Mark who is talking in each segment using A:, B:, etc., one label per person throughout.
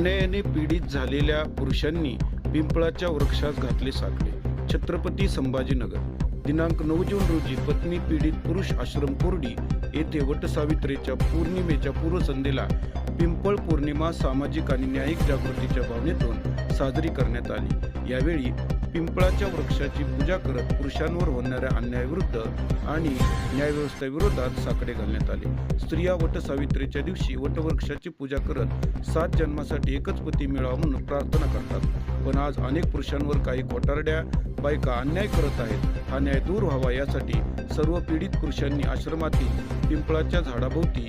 A: अन्यायाने पीडित झालेल्या पुरुषांनी पिंपळाच्या वृक्षास घातले साकडे. छत्रपती संभाजीनगर. दिनांक नऊ जून रोजी पत्नी पीडित पुरुष आश्रम कोरडी येथे वटसावित्रीच्या पौर्णिमेच्या पूर्वसंध्येला पिंपळ पौर्णिमा सामाजिक आणि न्यायिक जागृतीच्या भावनेतून साजरी करण्यात आली. यावेळी पिंपळाच्या वृक्षाची पूजा करत पुरुषांवर होणाऱ्या अन्यायाविरुद्ध आणि न्यायव्यवस्थेविरोधात साकडे घालण्यात आले. स्त्रिया वटसावित्रीच्या दिवशी वटवृक्षाची पूजा करत सात जन्मासाठी एकच पती मिळावा म्हणून प्रार्थना करतात. पण आज अनेक पुरुषांवर काही कोटारड्या बायका अन्याय करत आहेत. हा न्याय दूर व्हावा यासाठी सर्व पीडित पुरुषांनी आश्रमातील पिंपळाच्या झाडाभोवती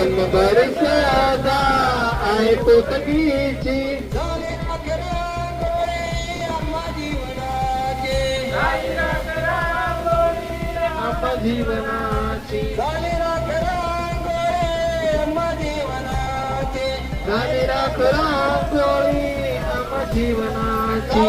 B: जन्म बरसादा आहे
C: गोरे आम्हा जीवनाचे झाले अकरा गोरे आम्हा जीवनाचे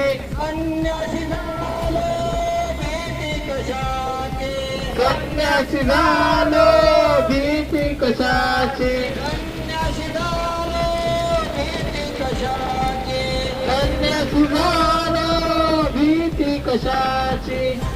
B: कन्याशी झालो भीती कशाची? कन्याशी झालो भीती कशाची?